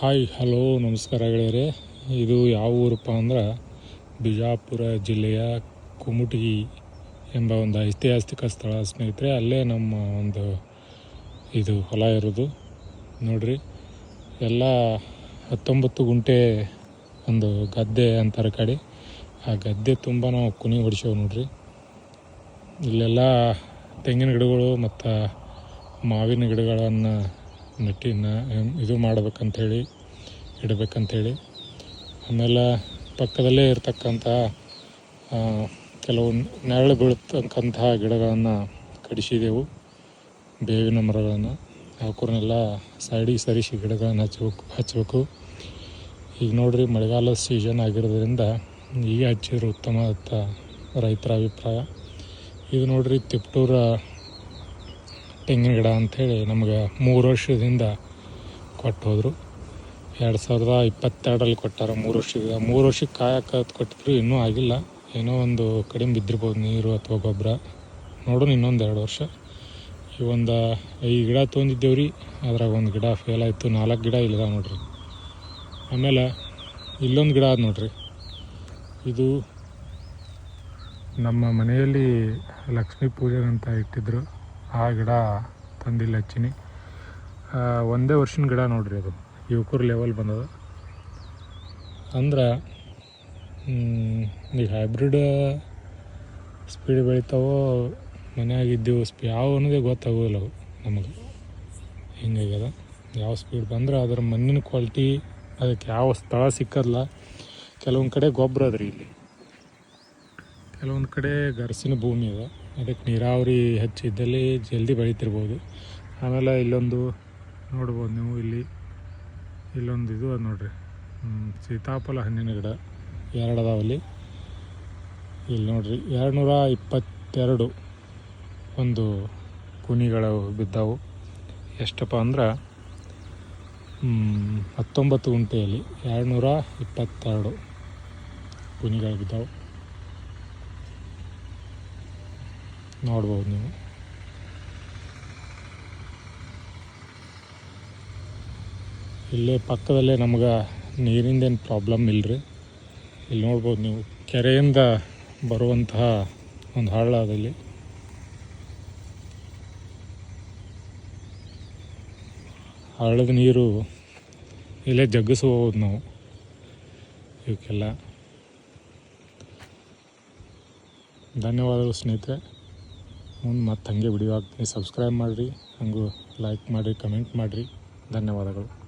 Hi, hello, ನಮಸ್ಕಾರ ಗೆಳೆಯರೆ. ಇದು ಯಾವ ಊರಪ್ಪ ಅಂದ್ರೆ ಬಿಜಾಪುರ ಜಿಲ್ಲೆಯ ಕುಮುಟಗಿ ಎಂಬ ಒಂದು ಐತಿಹಾಸಿಕ ಸ್ಥಳ ಸ್ನೇಹಿತರೆ. ಅಲ್ಲೇ ನಮ್ಮ ಒಂದು ಇದು ಹೊಲ ಇರೋದು. ನೋಡ್ರಿ, ಎಲ್ಲ ಹತ್ತೊಂಬತ್ತು ಗುಂಟೆ ಒಂದು ಗದ್ದೆ ಅಂತಾರೆ ಕಡೆ. ಆ ಗದ್ದೆ ತುಂಬ ನಾವು ಕುನಿ ಹೊಡಿಸೇವು ನೋಡ್ರಿ. ಇಲ್ಲೆಲ್ಲ ತೆಂಗಿನ ಗಿಡಗಳು ಮತ್ತು ಮಾವಿನ ಗಿಡಗಳನ್ನು ನೆಟ್ಟಿ ನ- ಇದು ಮಾಡ್ಬೇಕಂಥೇಳಿ ಇಡಬೇಕಂಥೇಳಿ ಆಮೇಲೆ ಪಕ್ಕದಲ್ಲೇ ಇರ್ತಕ್ಕಂಥ ಕೆಲವು ನೆರಳು ಬೀಳ್ತಕ್ಕಂತಹ ಗಿಡಗಳನ್ನು ಕಡಿಸಿದೆವು. ಬೇವಿನ ಮರಗಳನ್ನು. ಅವಕ್ಕೂರ್ನೆಲ್ಲ ಸೈಡಿಗೆ ಸರಿಸಿ ಗಿಡಗಳನ್ನು ಹಚ್ಚಬೇಕು ಹಚ್ಚಬೇಕು ಈಗ ನೋಡ್ರಿ, ಮಳೆಗಾಲದ ಸೀಸನ್ ಆಗಿರೋದ್ರಿಂದ ಈಗ ಹಚ್ಚಿದ್ರು ಉತ್ತಮ ಅಂತ ರೈತರ ಅಭಿಪ್ರಾಯ. ಇದು ನೋಡ್ರಿ, ತಿಪ್ಟೂರ ತೆಂಗಿನ ಗಿಡ ಅಂಥೇಳಿ ನಮಗೆ ಮೂರು ವರ್ಷದಿಂದ ಕೊಟ್ಟು ಹೋದರು ಎರಡು ಸಾವಿರದ ಇಪ್ಪತ್ತೆರಡರಲ್ಲಿ ಕೊಟ್ಟಾರ ಮೂರು ವರ್ಷದ ಮೂರು ವರ್ಷಕ್ಕೆ ಕಾಯಕ್ಕೆ ಕೊಟ್ಟಿದ್ರು, ಇನ್ನೂ ಆಗಿಲ್ಲ. ಏನೋ ಒಂದು ಕಡಿಮೆ ಬಿದ್ದಿರ್ಬೋದು ನೀರು ಅಥವಾ ಗೊಬ್ಬರ. ನೋಡೋಣ ಇನ್ನೊಂದು ಎರಡು ವರ್ಷ. ಈ ಒಂದು ಐದು ಗಿಡ ತೊಗೊಂಡಿದ್ದೇವೆ ರೀ. ಅದ್ರಾಗ ಒಂದು ಗಿಡ ಫೇಲ್ ಆಯಿತು. ನಾಲ್ಕು ಗಿಡ ಇಲ್ಲದ ನೋಡ್ರಿ. ಆಮೇಲೆ ಇಲ್ಲೊಂದು ಗಿಡ ಅದ ನೋಡ್ರಿ. ಇದು ನಮ್ಮ ಮನೆಯಲ್ಲಿ ಲಕ್ಷ್ಮೀ ಪೂಜೆಗಂತ ಇಟ್ಟಿದ್ರು. ಆ ಗಿಡ ತಂದಿಲ್ಲ ಹಚ್ಚಿನಿ ಒಂದೇ ವರ್ಷದ ಗಿಡ ನೋಡ್ರಿ ಅದು. ಯುವಕರು ಲೆವೆಲ್ ಬಂದದ. ಅಂದ್ರೆ ಈಗ ಹೈಬ್ರಿಡ್ ಸ್ಪೀಡ್ ಬೆಳಿತಾವೋ ಮನೆಯಾಗಿದ್ದೀವಿ ಸ್ಪೀ ಯಾವ ಅನ್ನೋದೇ ಗೊತ್ತಾಗೋದಿಲ್ಲ ಅವು ನಮಗೆ. ಹಿಂಗಾಗ್ಯದ ಯಾವ ಸ್ಪೀಡ್ ಬಂದ್ರೆ ಅದರ ಮಣ್ಣಿನ ಕ್ವಾಲಿಟಿ ಅದಕ್ಕೆ ಯಾವ ಸ್ಥಳ ಸಿಕ್ಕಲ್ಲ ಕೆಲವೊಂದು ಕಡೆ ಗೊಬ್ಬರ ಅದ್ರಿ ಇಲ್ಲಿ. ಕೆಲವೊಂದು ಕಡೆ ಗರ್ಸಿನ ಭೂಮಿ ಇದೆ ಅದಕ್ಕೆ ನೀರಾವರಿ ಹೆಚ್ಚಿದ್ದಲ್ಲಿ ಜಲ್ದಿ ಬೆಳೀತಿರ್ಬೋದು. ಆಮೇಲೆ ಇಲ್ಲೊಂದು ನೋಡ್ಬೋದು ನೀವು ಇಲ್ಲಿ. ಇಲ್ಲೊಂದು ಇದು ಅದ ನೋಡ್ರಿ. ಸೀತಾಫಲ ಹಣ್ಣಿನ ಗಿಡ. ಎರಡು ಅದಾವಲ್ಲಿ ಇಲ್ಲಿ ನೋಡ್ರಿ ಎರಡು ನೂರ ಇಪ್ಪತ್ತೆರಡು ಒಂದು ಕುನಿಗಳು ಬಿದ್ದವು. ಎಷ್ಟಪ್ಪ ಅಂದ್ರೆ ಹತ್ತೊಂಬತ್ತು ಗುಂಟೆಯಲ್ಲಿ ಎರಡು ನೂರ ಇಪ್ಪತ್ತೆರಡು ಕುಣಿಗಳು ಬಿದ್ದಾವು. ನೋಡ್ಬೋದು ನೀವು. ಇಲ್ಲೇ ಪಕ್ಕದಲ್ಲೇ ನಮ್ಗೆ ನೀರಿಂದೇನು ಪ್ರಾಬ್ಲಮ್ ಇಲ್ಲರಿ ಇಲ್ಲಿ ನೋಡ್ಬೋದು ನೀವು, ಕೆರೆಯಿಂದ ಬರುವಂತಹ ಒಂದು ಹಳ್ಳ ಅದಲ್ಲಿ ಹಳ್ಳದ ನೀರು ಇಲ್ಲೇ ಜಗ್ಗಿಸ್ಬೋದು ನಾವು. ಇವಕ್ಕೆಲ್ಲ. ಧನ್ಯವಾದಗಳು ಸ್ನೇಹಿತರೆ. ಮುಂದೆ ಮತ್ತೆ ಹಾಗೆ ವಿಡಿಯೋ ಹಾಕ್ತೀನಿ. ಸಬ್ಸ್ಕ್ರೈಬ್ ಮಾಡಿರಿ ಹಾಗೂ ಲೈಕ್ ಮಾಡಿರಿ ಕಮೆಂಟ್ ಮಾಡಿರಿ. ಧನ್ಯವಾದಗಳು.